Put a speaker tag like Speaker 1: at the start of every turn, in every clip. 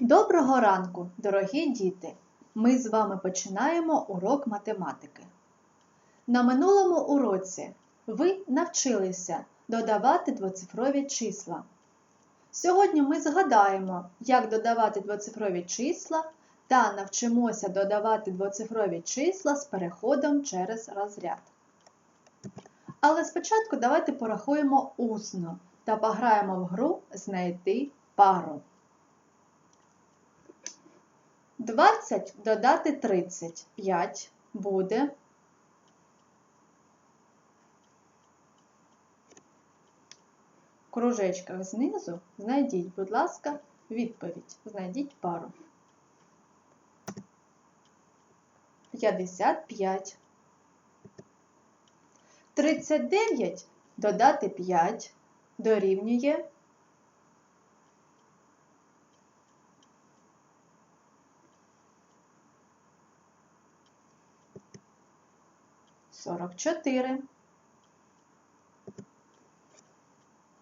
Speaker 1: Доброго ранку, дорогі діти! Ми з вами починаємо урок математики. На минулому уроці ви навчилися додавати двоцифрові числа. Сьогодні ми згадаємо, як додавати двоцифрові числа та навчимося додавати двоцифрові числа з переходом через розряд. Але спочатку давайте порахуємо усно та пограємо в гру знайти пару. 20 додати 35 буде. В кружечках знизу знайдіть, будь ласка, відповідь. Знайдіть пару. 55. 39 додати 5 дорівнює 44.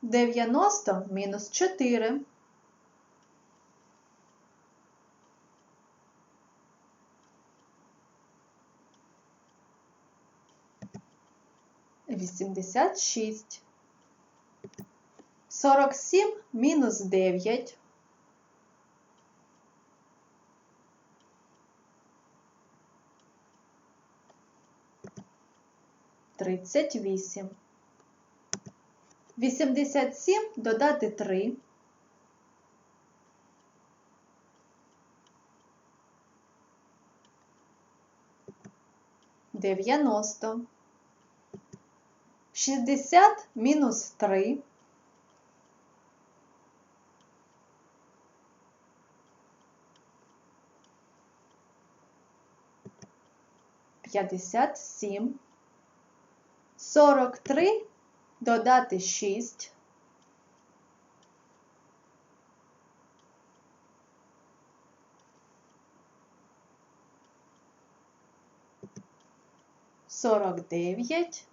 Speaker 1: 90 мінус 4. Вісімдесят шість. Сорок сім мінус дев'ять. Тридцять вісім. Вісімдесят сім додати три. Дев'яносто. Шістдесят мінус три. П'ятдесят сім. Сорок три додати шість. Сорок дев'ять.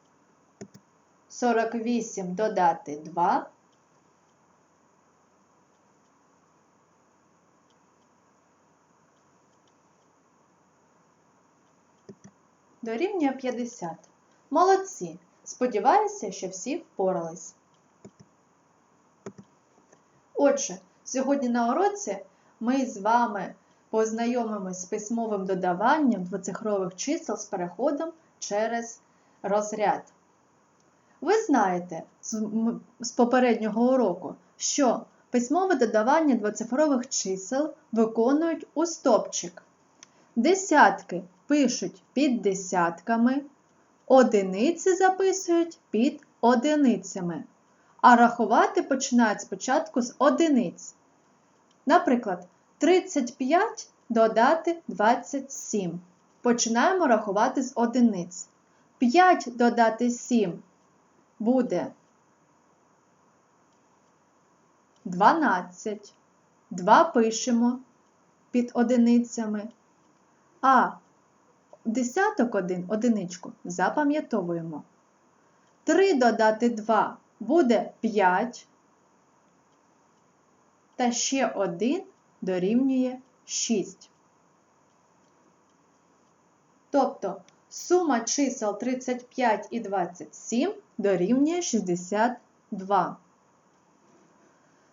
Speaker 1: Сорок вісім додати два. Дорівнює 50. Молодці! Сподіваюся, що всі впорались. Отже, сьогодні на уроці ми з вами познайомимось з письмовим додаванням двоцифрових чисел з переходом через розряд. Ви знаєте з попереднього уроку, що письмове додавання двоцифрових чисел виконують у стопчик. Десятки пишуть під десятками. Одиниці записують під одиницями, а рахувати починають спочатку з одиниць. Наприклад, 35 додати 27. Починаємо рахувати з одиниць. 5 додати 7 буде 12. 2 пишемо під одиницями. А Десяток один одиничку запам'ятовуємо. 3 додати 2 буде 5. Та ще 1 дорівнює 6. Тобто сума чисел 35 і 27 дорівнює 62.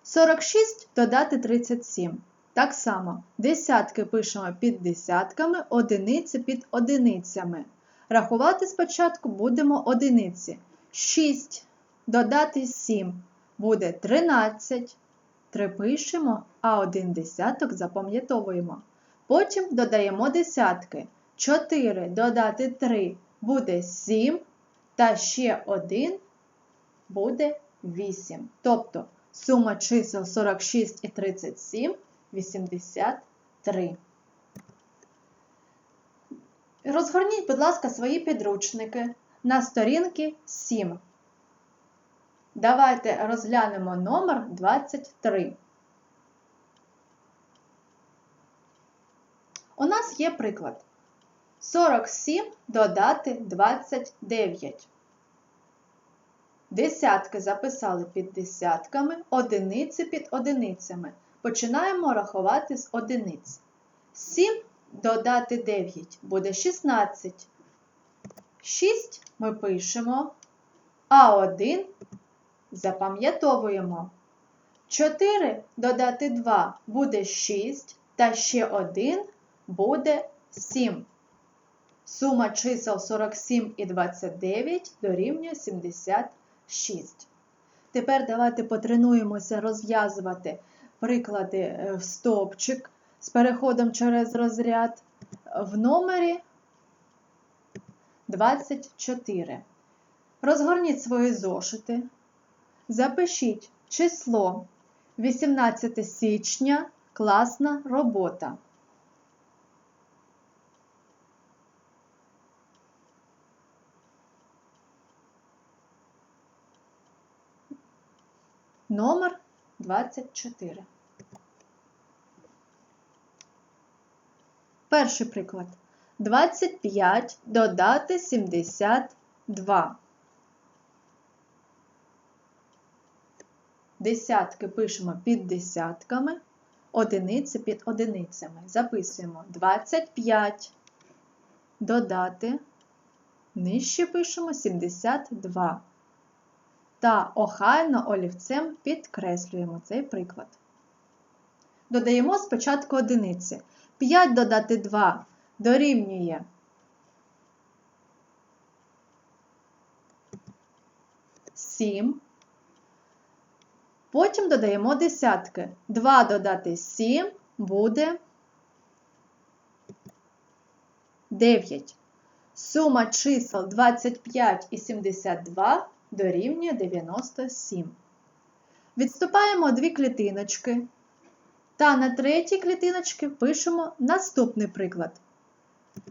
Speaker 1: 46 додати 37. Так само десятки пишемо під десятками, одиниці під одиницями. Рахувати спочатку будемо одиниці. 6 додати 7 буде 13. 3 пишемо, а один десяток запам'ятовуємо. Потім додаємо десятки. 4 додати 3 буде 7. Та ще 1 буде 8. Тобто сума чисел 46 і 37 83. Розгорніть, будь ласка, свої підручники на сторінки 7. Давайте розглянемо номер 23. У нас є приклад. 47 додати 29. Десятки записали під десятками, одиниці під одиницями. Починаємо рахувати з одиниць. 7 додати 9 буде 16. 6 ми пишемо, а 1 запам'ятовуємо. 4 додати 2 буде 6, та ще 1 буде 7. Сума чисел 47 і 29 дорівнює 76. Тепер давайте потренуємося розв'язувати приклади е, в стовпчик з переходом через розряд в номері 24. Розгорніть свої зошити. Запишіть число 18 січня класна робота. Номер 24. Перший приклад. 25 додати 72. Десятки пишемо під десятками, одиниці під одиницями. Записуємо 25. Додати. Нижче пишемо 72. Та охайно олівцем підкреслюємо цей приклад. Додаємо спочатку одиниці. 5 додати 2 дорівнює 7. Потім додаємо десятки. 2 додати 7 буде 9. Сума чисел 25 і 72 дорівнює 97. Відступаємо дві клітиночки. Та на третій клітиночці пишемо наступний приклад.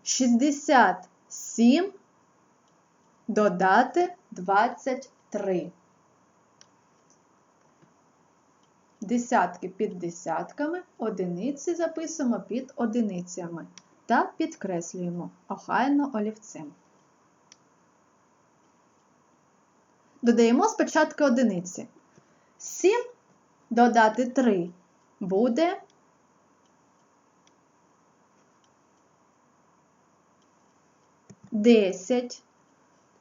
Speaker 1: 67 додати 23. Десятки під десятками, одиниці записуємо під одиницями та підкреслюємо охайно олівцем. Додаємо спочатку одиниці. 7 додати 3 буде 10.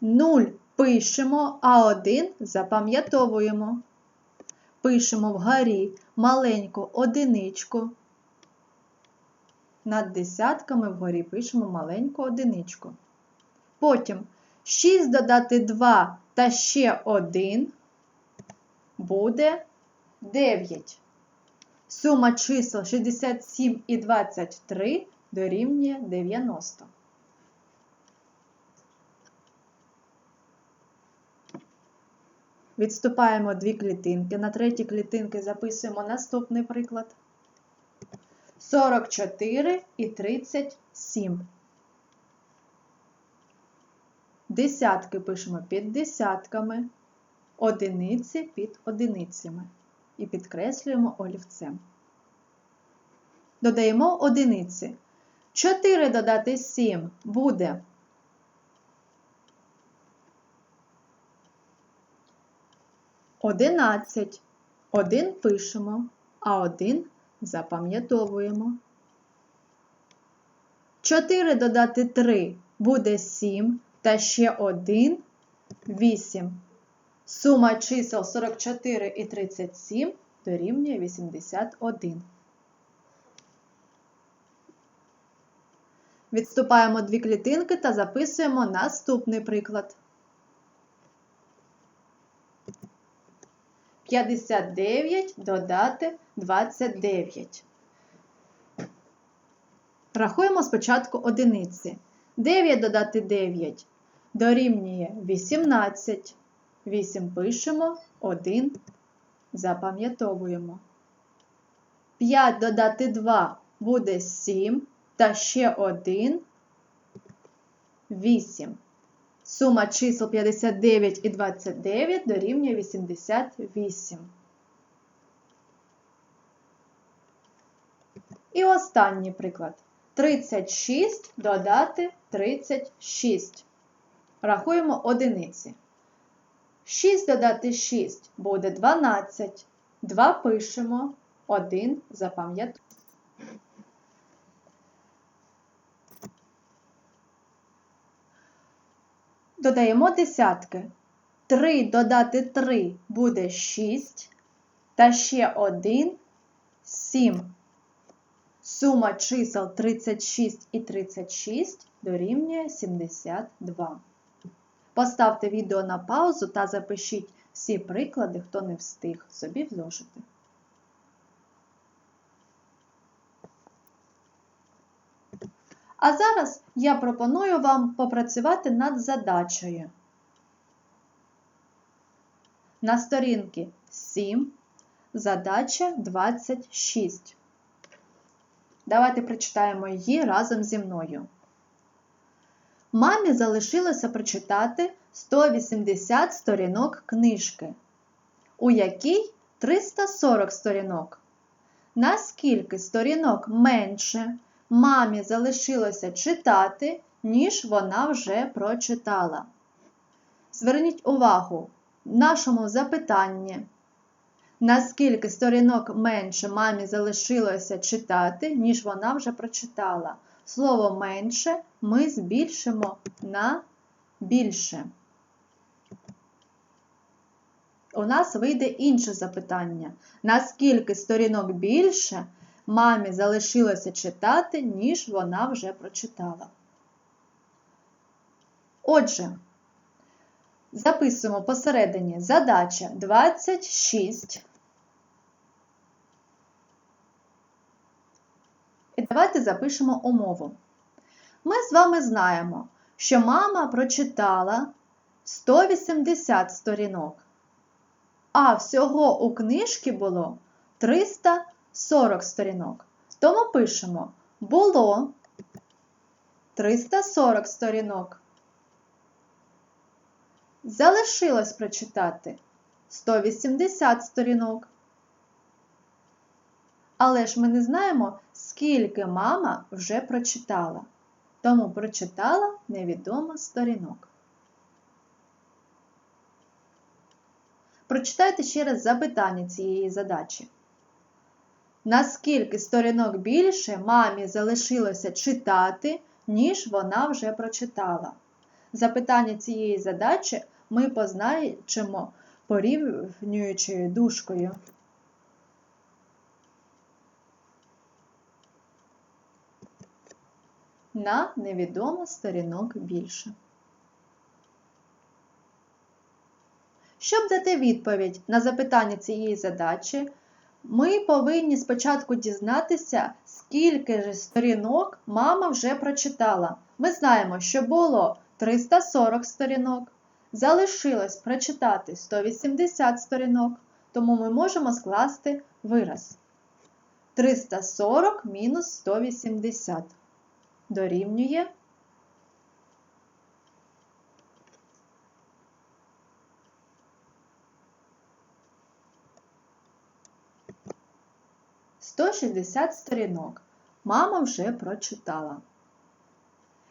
Speaker 1: 0 пишемо, а 1 запам'ятовуємо. Пишемо вгорі маленьку одиничку. Над десятками вгорі пишемо маленьку одиничку. Потім 6 додати 2 та ще 1 буде 9. Сума чисел 67 і 23 дорівнює 90. Відступаємо дві клітинки. На третій клітинки записуємо наступний приклад. 44 і 37. Десятки пишемо під десятками, одиниці під одиницями. І підкреслюємо олівцем. Додаємо одиниці. 4 додати 7 буде 11. Один пишемо, а один запам'ятовуємо. 4 додати 3 буде 7, та ще 1 8. Сума чисел 44 і 37 дорівнює 81. Відступаємо дві клітинки та записуємо наступний приклад. 59 додати 29. Рахуємо спочатку одиниці. 9 додати 9 дорівнює 18. 8 пишемо, 1 запам'ятовуємо. 5 додати 2 буде 7, та ще 1 8. Сума чисел 59 і 29 дорівнює 88. І останній приклад. 36 додати 36. Рахуємо одиниці. 6 додати 6 буде 12. 2 пишемо, 1 запам'ятовуємо. Додаємо десятки. 3 додати 3 буде 6, та ще 1 7. Сума чисел 36 і 36 дорівнює 72. Поставте відео на паузу та запишіть всі приклади, хто не встиг собі в зошити. А зараз я пропоную вам попрацювати над задачею. На сторінці 7 задача 26. Давайте прочитаємо її разом зі мною. Мамі залишилося прочитати 180 сторінок книжки, у якій 340 сторінок. Наскільки сторінок менше мамі залишилося читати, ніж вона вже прочитала? Зверніть увагу нашому запитанні. Наскільки сторінок менше мамі залишилося читати, ніж вона вже прочитала. Слово менше ми збільшимо на більше. У нас вийде інше запитання. Наскільки сторінок більше мамі залишилося читати, ніж вона вже прочитала? Отже, записуємо посередині задача 26. Давайте запишемо умову. Ми з вами знаємо, що мама прочитала 180 сторінок, а всього у книжці було 340 сторінок. Тому пишемо було 340 сторінок. Залишилось прочитати 180 сторінок. Але ж ми не знаємо, скільки мама вже прочитала. Тому прочитала невідомо сторінок. Прочитайте ще раз запитання цієї задачі. Наскільки сторінок більше мамі залишилося читати, ніж вона вже прочитала? Запитання цієї задачі ми позначимо порівнюючою дужкою. На невідомо сторінок більше. Щоб дати відповідь на запитання цієї задачі, ми повинні спочатку дізнатися, скільки ж сторінок мама вже прочитала. Ми знаємо, що було 340 сторінок, залишилось прочитати 180 сторінок, тому ми можемо скласти вираз. 340 мінус 180 дорівнює Сто шістдесят сторінок. Мама вже прочитала.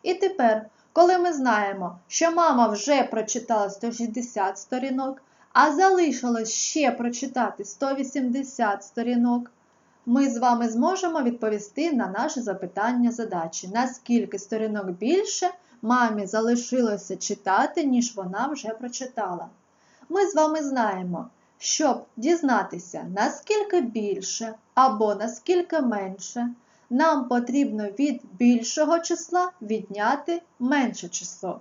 Speaker 1: І тепер, коли ми знаємо, що мама вже прочитала 160 сторінок, а залишилось ще прочитати 180 сторінок, ми з вами зможемо відповісти на наше запитання задачі, наскільки сторінок більше мамі залишилося читати, ніж вона вже прочитала. Ми з вами знаємо, щоб дізнатися, наскільки більше або наскільки менше, нам потрібно від більшого числа відняти менше число.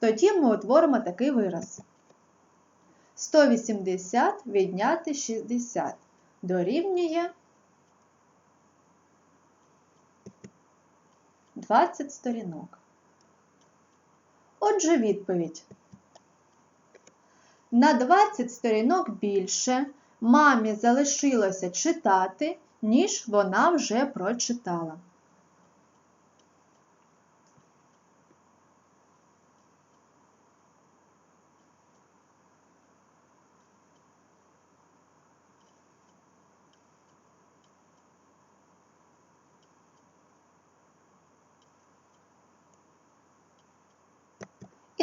Speaker 1: Тоді ми утворимо такий вираз. 180 відняти 60 дорівнює 20 сторінок. Отже, відповідь. На 20 сторінок більше мамі залишилося читати, ніж вона вже прочитала.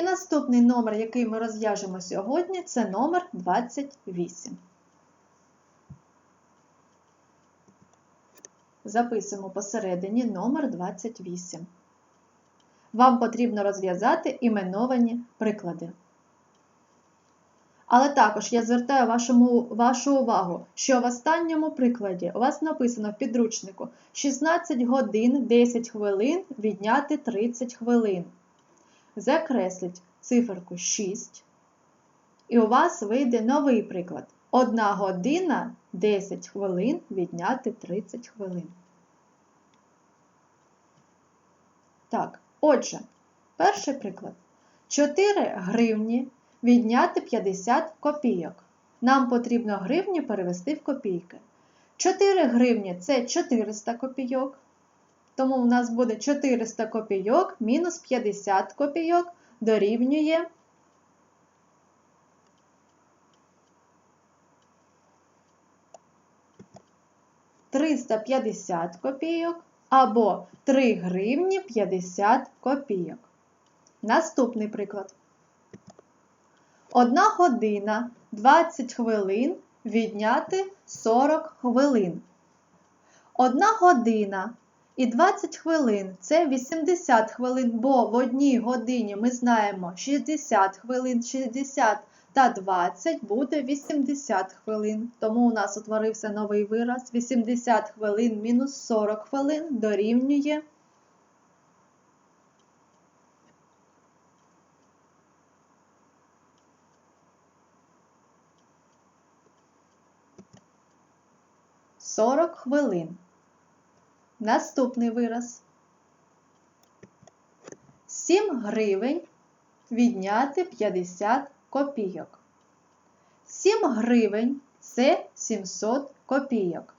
Speaker 1: І наступний номер, який ми розв'яжемо сьогодні, це номер 28. записуємо посередині номер 28. Вам потрібно розв'язати іменовані приклади. Але також я звертаю вашому, вашу увагу, що в останньому прикладі у вас написано в підручнику 16 годин 10 хвилин відняти 30 хвилин. Закресліть циферку 6. І у вас вийде новий приклад. 1 година 10 хвилин відняти 30 хвилин. Так, отже, перший приклад. 4 гривні відняти 50 копійок. Нам потрібно гривні перевести в копійки. 4 гривні це 400 копійок. Тому у нас буде 400 копійок мінус 50 копійок дорівнює 350 копійок або 3 гривні 50 копійок. Наступний приклад. 1 година 20 хвилин відняти 40 хвилин. 1 година і 20 хвилин це 80 хвилин, бо в одній годині ми знаємо 60 хвилин, 60 та 20 буде 80 хвилин. Тому у нас утворився новий вираз 80 хвилин мінус 40 хвилин дорівнює. Сорок хвилин. Наступний вираз. 7 гривень відняти 50 копійок. 7 гривень це 700 копійок.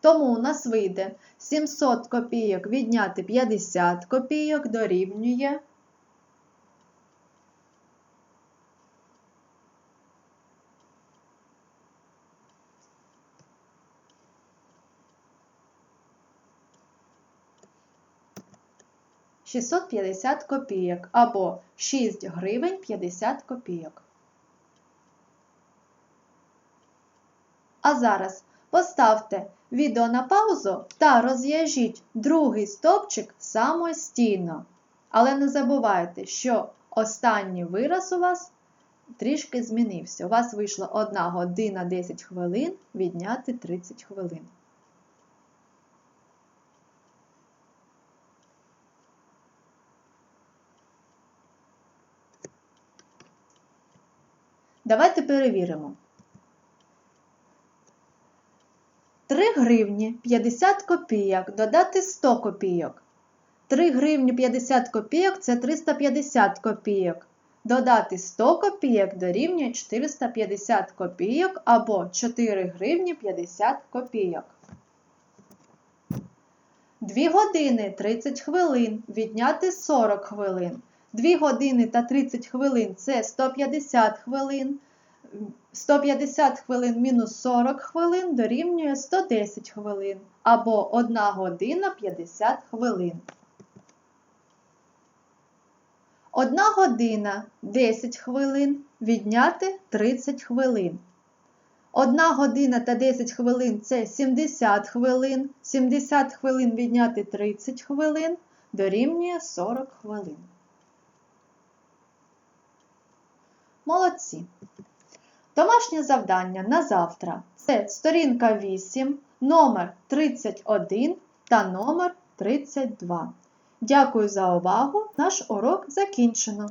Speaker 1: Тому у нас вийде 700 копійок відняти 50 копійок дорівнює. Шістсот п'ятдесят копійок або 6 гривень 50 копійок. А зараз поставте відео на паузу та розв'яжіть другий стовпчик самостійно. Але не забувайте, що останній вираз у вас трішки змінився. У вас вийшло 1 година 10 хвилин відняти 30 хвилин. Давайте перевіримо. 3 гривні 50 копійок додати 100 копійок. 3 гривні 50 копійок це 350 копійок. Додати 100 копійок дорівнює 450 копійок або 4 гривні 50 копійок. 2 години 30 хвилин відняти 40 хвилин. 2 години та 30 хвилин це 150 хвилин. 150 хвилин мінус 40 хвилин дорівнює 110 хвилин або 1 година 50 хвилин. 1 година 10 хвилин відняти 30 хвилин. 1 година та 10 хвилин це 70 хвилин. 70 хвилин відняти 30 хвилин дорівнює 40 хвилин. Молодці! Домашнє завдання на завтра це сторінка 8, номер 31 та номер 32. Дякую за увагу! Наш урок закінчено.